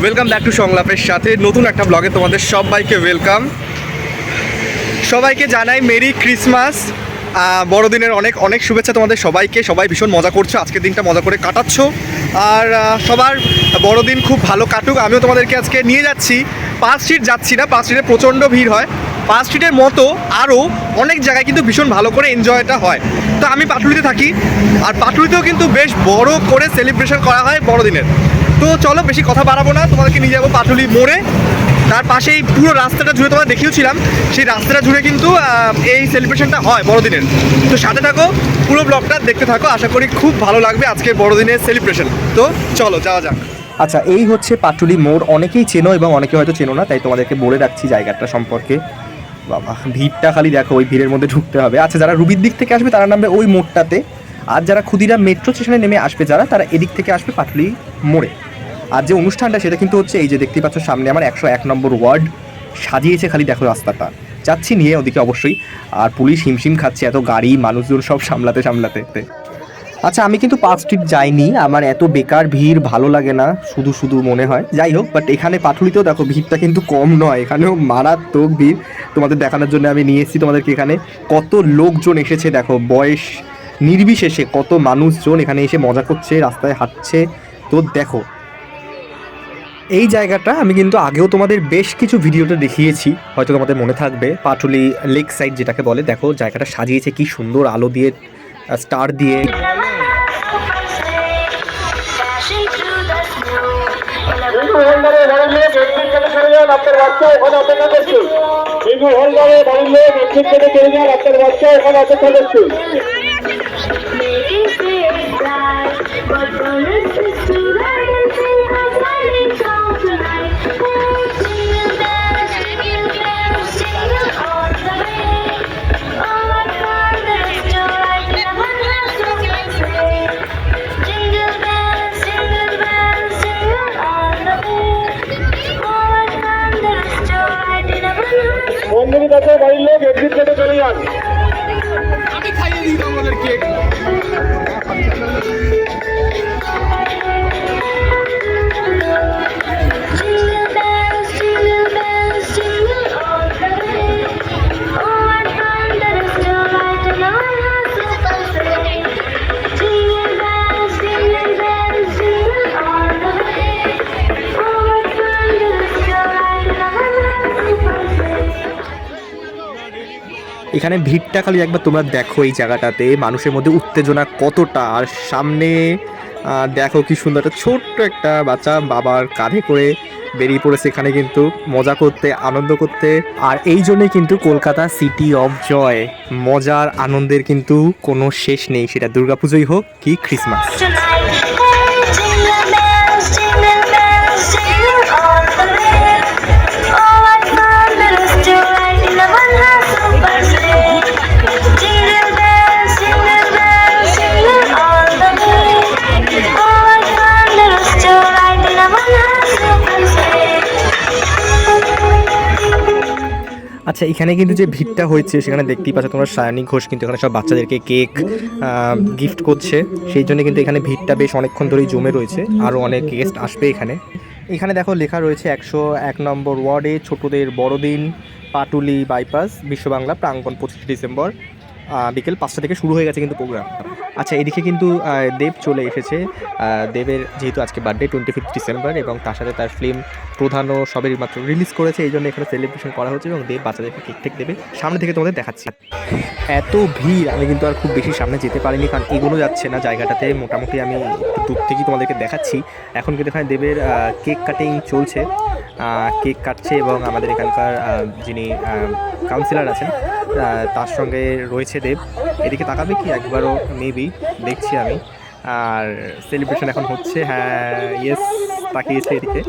Welcome back to সংলাপের সাথে নতুন একটা ব্লগে তোমাদের সবাইকে ওয়েলকাম সবাইকে জানাই মেরি ক্রিসমাস বড়দিনের অনেক অনেক শুভেচ্ছা তোমাদের সবাইকে। সবাই ভীষণ মজা করছ। আজকের দিনটা মজা করে কাটাচ্ছ। আর সবার বড়দিন খুব ভালো কাটুক। আমিও তোমাদেরকে আজকে নিয়ে যাচ্ছি। পাঁচ স্ট্রিট যাচ্ছি না, পাঁচ স্ট্রিটে প্রচণ্ড ভিড় হয়। পাঁচ স্ট্রিটের মতো আরও অনেক জায়গায় কিন্তু ভীষণ ভালো করে এনজয়টা হয়। তো আমি পাটুলিতে থাকি, আর পাটুলিতেও কিন্তু বেশ বড় করে সেলিব্রেশন করা হয় বড়দিনের। তো চলো বেশি কথা বাড়াবো না, তোমাদেরকে নিয়ে যাব পাটুলি মোড়ে। তার পাশেই পুরো রাস্তাটা জুড়ে তোমরা দেখিয়েছিলাম, সেই রাস্তাটা জুড়ে কিন্তু এই সেলিব্রেশনটা হয় বড়দিনের। তো সাথে থাকো, পুরো ব্লগটা দেখতে থাকো, আশা করি খুব ভালো লাগবে আজকের বড়দিনের সেলিব্রেশন তো চলো, যাওয়া যাক। আচ্ছা এই হচ্ছে পাটুলি মোড়। অনেকেই চেনো এবং অনেকে হয়তো চেনো না, তাই তোমাদেরকে বলে রাখছি জায়গাটা সম্পর্কে। বাবা, ভিড়টা খালি দেখো, ওই ভিড়ের মধ্যে ঢুকতে হবে। আচ্ছা যারা রুবির দিক থেকে আসবে, তারা নামবে ওই মোড়টাতে। আর যারা ক্ষুদিরা মেট্রো স্টেশনে নেমে আসবে যারা, তারা এদিক থেকে আসবে পাটুলি মোড়ে। আর যে অনুষ্ঠানটা, সেটা কিন্তু হচ্ছে এই যে দেখতে পাচ্ছ সামনে আমার একশো এক নম্বর ওয়ার্ড, সাজিয়েছে খালি দেখো রাস্তাটা। যাচ্ছি নিয়ে ওদিকে অবশ্যই। আর পুলিশ হিমশিম খাচ্ছে, এত গাড়ি, মানুষজন সব সামলাতে সামলাতে। আচ্ছা আমি কিন্তু পার্ক স্ট্রিট যাইনি। আমার এত বেকার ভিড়, ভালো লাগে না, শুধু শুধু মনে হয়। যাই হোক বাট এখানে পাটুলিতেও দেখো, ভিড়টা কিন্তু কম নয়। এখানেও মারাত্মক ভিড়। তোমাদের দেখানোর জন্য আমি নিয়ে এসেছি তোমাদেরকে এখানে। কত লোকজন এসেছে, দেখো, বয়স নির্বিশেষে কত মানুষজন এখানে এসে মজা করছে, রাস্তায় হাঁটছে। তো দেখো, এই জায়গাটা আমি কিন্তু আগেও তোমাদের বেশ কিছু ভিডিওতে দেখিয়েছি। হয়তো তোমাদের মনে থাকবে, পাটুলি লেক সাইড যেটাকে বলে, দেখো, জায়গাটা সাজিয়েছে, কি সুন্দর আলো দিয়ে স্টার দিয়ে। যান আপনার বাচ্চা ওখানে অপেক্ষা করছে। বাড়ির লোক আপনার বাচ্চা ওখানে অপেক্ষা করছে। থেকে চলে যান। এখানে ভিড়টা খালি একবার তোমরা দেখো এই জায়গাটাতে। মানুষের মধ্যে উত্তেজনা কতটা। আর সামনে দেখো কি সুন্দর একটা ছোট্ট একটা বাচ্চা বাবার কাঁধে করে বেরিয়ে পড়েছে এখানে কিন্তু মজা করতে, আনন্দ করতে। আর এই জন্যই কিন্তু কলকাতা সিটি অফ জয় মজার আনন্দের কিন্তু কোনো শেষ নেই। সেটা দুর্গাপুজোই হোক কি ক্রিসমাস আচ্ছা এখানে কিন্তু যে ভিড়টা হয়েছে, সেখানে দেখতেই পাচ্ছ তোমরা সায়নী ঘোষ কিন্তু এখানে সব বাচ্চাদেরকে কেক গিফট করছে। সেই জন্য কিন্তু এখানে ভিড়টা বেশ অনেকক্ষণ ধরেই জমে রয়েছে। আরও অনেক গেস্ট আসবে এখানে। এখানে দেখো লেখা রয়েছে একশো এক নম্বর ওয়ার্ডে ছোটদের বড়দিন, পাটুলি বাইপাস বিশ্ববাংলা প্রাঙ্গন পঁচিশে ডিসেম্বর। বিকেল পাঁচটা থেকে শুরু হয়ে গেছে কিন্তু প্রোগ্রাম আচ্ছা এদিকে কিন্তু দেব চলে এসেছে। দেবের যেহেতু আজকে বার্থডে টোয়েন্টি ফিফথ ডিসেম্বর এবং তার সাথে তার ফিল্ম প্রধানও সবের মাত্র রিলিজ করেছে, এই জন্য এখানে সেলিব্রেশন করা হচ্ছে এবং দেব বাচ্চাদেরকে কেক টেক দেবে। সামনে থেকে তোমাদের দেখাচ্ছি। এত ভিড়, আমি কিন্তু আর খুব বেশি সামনে যেতে পারিনি কারণ এগোনো যাচ্ছে না জায়গাটাতে। মোটামুটি আমি একটু দূর থেকেই তোমাদেরকে দেখাচ্ছি। এখন কিন্তু এখানে দেবের কেক কাটিং চলছে। কেক কাটছে এবং আমাদের এখানকার যিনি কাউন্সিলর আছেন তার সঙ্গে রয়েছে। দেব। এদিকে তাকাবে কি? একবারও মেবি দেখছি আমি। আর সেলিব্রেশন এখন হচ্ছে হ্যাঁ ইয়েস তাকিয়েছে এদিকে।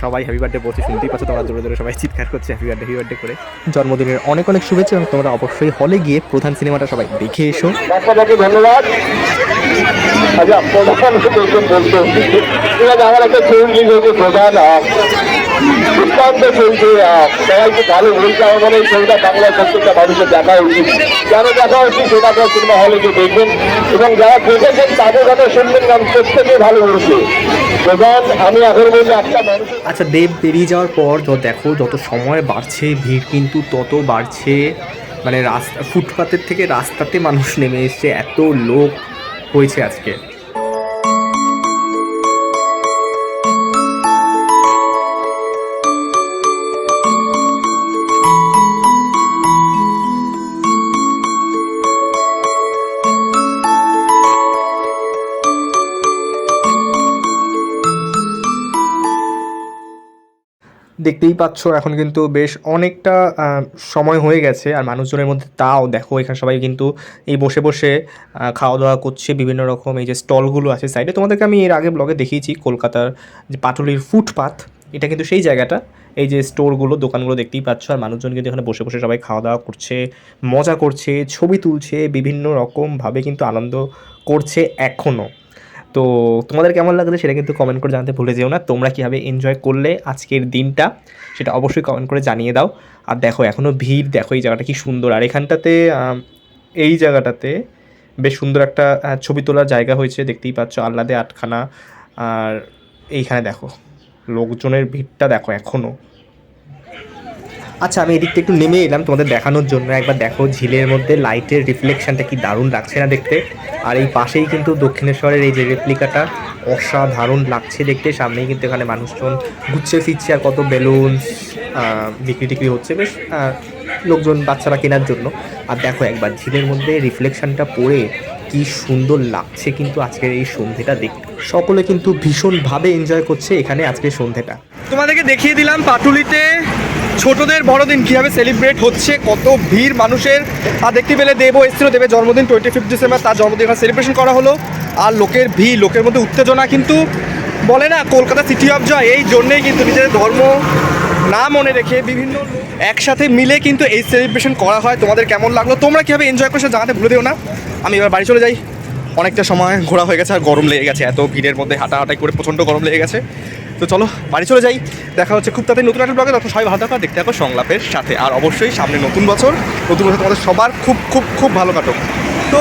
সবাই হ্যাপি বার্থডে বলছে, শুনতেই পাচ্ছ তোমরা দূরে দূরে সবাই চিৎকার করছে হ্যাপি বার্থডে হ্যাপি বার্থডে করে। জন্মদিনের অনেক অনেক শুভেচ্ছা এবং তোমরা অবশ্যই হলে গিয়ে প্রধান সিনেমাটা সবাই দেখে এসো। ধন্যবাদ। আচ্ছা আমার একটা দুর্দান্ত চলছে সবাইকে ভালো বলতে হবে বলে এই ছবিটা বাংলার প্রত্যেকটা মানুষের দেখা উচিত। কেন দেখা উচিত সেটা আপনার সিনেমা হলে গিয়ে দেখবেন, এবং যারা দেখেছেন তাদের কথা শুনবেন নাম প্রত্যেকে ভালো বলছে আচ্ছা দেব বেরিয়ে যাওয়ার পর যত দেখো, যত সময় বাড়ছে, ভিড় কিন্তু তত বাড়ছে। মানে রাস্তা ফুটপাতের থেকে রাস্তাতে মানুষ নেমে এসছে, এত লোক হয়েছে আজকে। দেখতেই পাচ্ছ, এখন কিন্তু বেশ অনেকটা সময় হয়ে গেছে। আর মানুষজনের মধ্যে তাও, দেখো, এখানে সবাই কিন্তু এই বসে বসে খাওয়া দাওয়া করছে, বিভিন্ন রকম এই যে স্টলগুলো আছে সাইডে। তোমাদেরকে আমি এর আগে ব্লগে দেখিয়েছি, কলকাতার যে পাটুলির ফুটপাথ এটা কিন্তু সেই জায়গাটা। এই যে স্টোরগুলো, দোকানগুলো দেখতেই পাচ্ছ। আর মানুষজন কিন্তু এখানে বসে বসে সবাই খাওয়া দাওয়া করছে, মজা করছে, ছবি তুলছে, বিভিন্ন রকমভাবে কিন্তু আনন্দ করছে এখনও তো তোমাদের কেমন লাগল সেটা কিন্তু কমেন্ট করে জানাতে ভুলে যেও না। তোমরা কীভাবে এনজয় করলে আজকের দিনটা সেটা অবশ্যই কমেন্ট করে জানিয়ে দাও। আর দেখো এখনও ভিড়, দেখো এই জায়গাটা কি সুন্দর। আর এখানটাতে এই জায়গাটাতে বেশ সুন্দর একটা ছবি তোলার জায়গা হয়েছে, দেখতেই পাচ্ছ আহ্লাদে আটখানা। আর এইখানে দেখো, লোকজনের ভিড়টা দেখো এখনও আচ্ছা আমি এদিকটা একটু নেমে এলাম তোমাদের দেখানোর জন্য। একবার দেখো, ঝিলের মধ্যে লাইটের রিফ্লেকশনটা কি দারুণ লাগছে না দেখতে? আর এই পাশেই কিন্তু দক্ষিণেশ্বরের এই যে রেপ্লিকাটা অসাধারণ লাগছে দেখতে। সামনেই কিন্তু এখানে মানুষজন ঘুরছে, ফিরছে, আর কত বেলুন বিক্রি টিক্রি হচ্ছে। বেশ লোকজন, বাচ্চারা কেনার জন্য। আর দেখো, একবার ঝিলের মধ্যে রিফ্লেকশনটা পড়ে কি সুন্দর লাগছে কিন্তু আজকের এই সন্ধেটা দেখতে সকলে কিন্তু ভীষণভাবে এনজয় করছে এখানে আজকের সন্ধেটা। তোমাদেরকে দেখিয়ে দিলাম পাটুলিতে ছোটদের বড়দিন কীভাবে সেলিব্রেট হচ্ছে, কত ভিড় মানুষের আর দেখতে পেলে দেব এসেছিল, দেবের জন্মদিন টোয়েন্টি ফিফথ ডিসেম্বর তার জন্মদিন সেলিব্রেশন করা হলো। আর লোকের ভিড়, লোকের মধ্যে উত্তেজনা কিন্তু বলে না, কলকাতা সিটি অফ জয় এই জন্যেই কিন্তু নিজেদের ধর্ম না মনে রেখে বিভিন্ন একসাথে মিলে কিন্তু এই সেলিব্রেশন করা হয়। তোমাদের কেমন লাগল? তোমরা কীভাবে এনজয় করছ জানাতে ভুলে দিও না। আমি এবার বাড়ি চলে যাই। অনেকটা সময় ঘোরা হয়ে গেছে আর গরম লেগে গেছে, এত ভিড়ের মধ্যে হাঁটাহাঁটাই করে প্রচণ্ড গরম লেগে গেছে। তো চলো, বাড়ি চলে যাই। দেখা হচ্ছে খুব তাদের নতুন একটা ব্লগে তখন সবাই ভালো থাকো দেখতে থাকো সংলাপের সাথে। আর অবশ্যই সামনে নতুন বছর নতুন বছর তোমাদের সবার খুব খুব খুব ভালো কাটুক। তো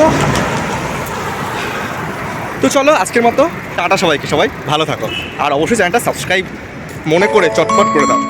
তো চলো, আজকের মতো। টাটা সবাইকে সবাই, ভালো থাকো। আর অবশ্যই চ্যানেলটা সাবস্ক্রাইব মনে করে চটপট করে দাও।